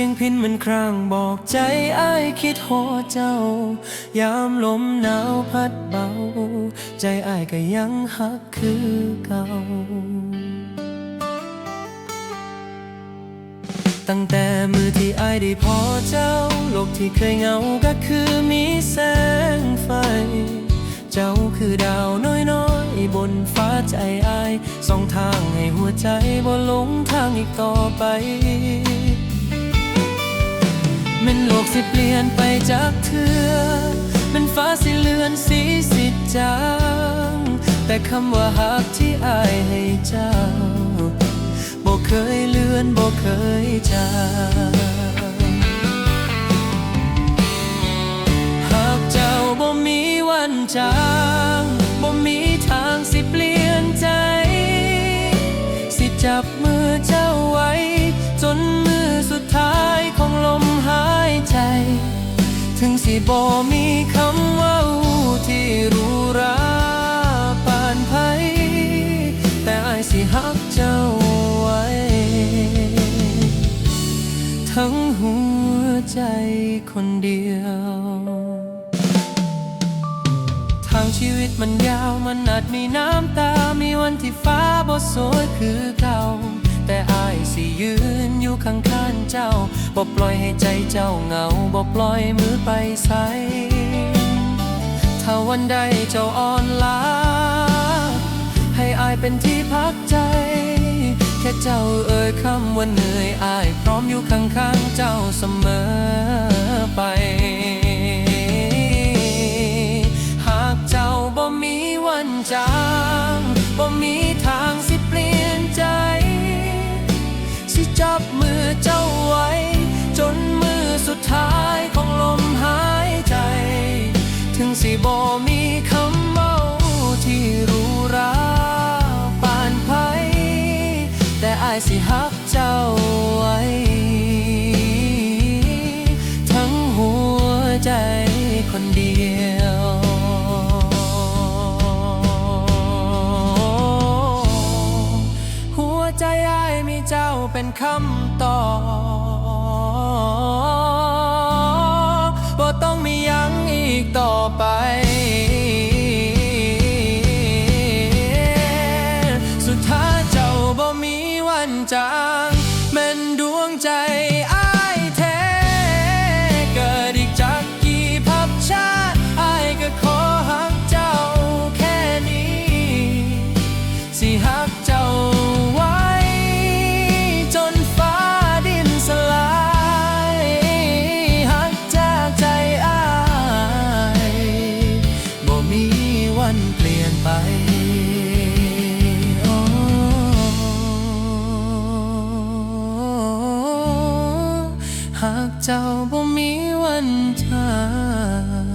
สียงพินเหมันครางบอกใจอ้ายคิดหอเจ้า ยามลมหนาวพัดเบา ใจอ้ายก็ยังหักคือเก่า ตั้งแต่มือที่อายได้พอเจ้า โลกที่เคยเหงาก็คือมีแสงไฟ เจ้าคือดาวน้อยๆ บนฟ้าใจอายส่องทางให้หัวใจบ่หลงทางอีกต่อไป มันโลกสิเปลี่ยนไปจากเธอแมันฟ้าสิเลือนสีสิจางแต่คำว่าหักที่อายให้เจ้าบ่เคยเลือนบ่เคยจางหากเจ้าบ่มีวันจาง ถึงสิบ่มีคำว่าที่รู้ราปานไผแต่อายสิฮักเจ้าไว้ ทั้งหัวใจคนเดียว ทางชีวิตมันยาวมันอาจมีน้ำตา มีวันที่ฟ้าบ่สวยคือเก่า แต่อายสิยืน ข้างข้างเจ้าบ่ปล่อยให้ใจเจ้าเหงาบ่ปล่อยมือไปใสถ้าวันใดเจ้าอ่อนล้า ให้อายเป็นที่พักใจ แค่เจ้าเอ่ยคำว่าเหนื่อยอาย พร้อมอยู่ข้างๆเจ้าเสมอไป สิบ่มีคำเมาที่รู้ราปานไผแต่อายสิฮักเจ้าไว้ ทั้งหัวใจคนเดียวหัวใจอ้ายมีเจ้าเป็นคำตอบ ว เจ้าบ่มีวันจาก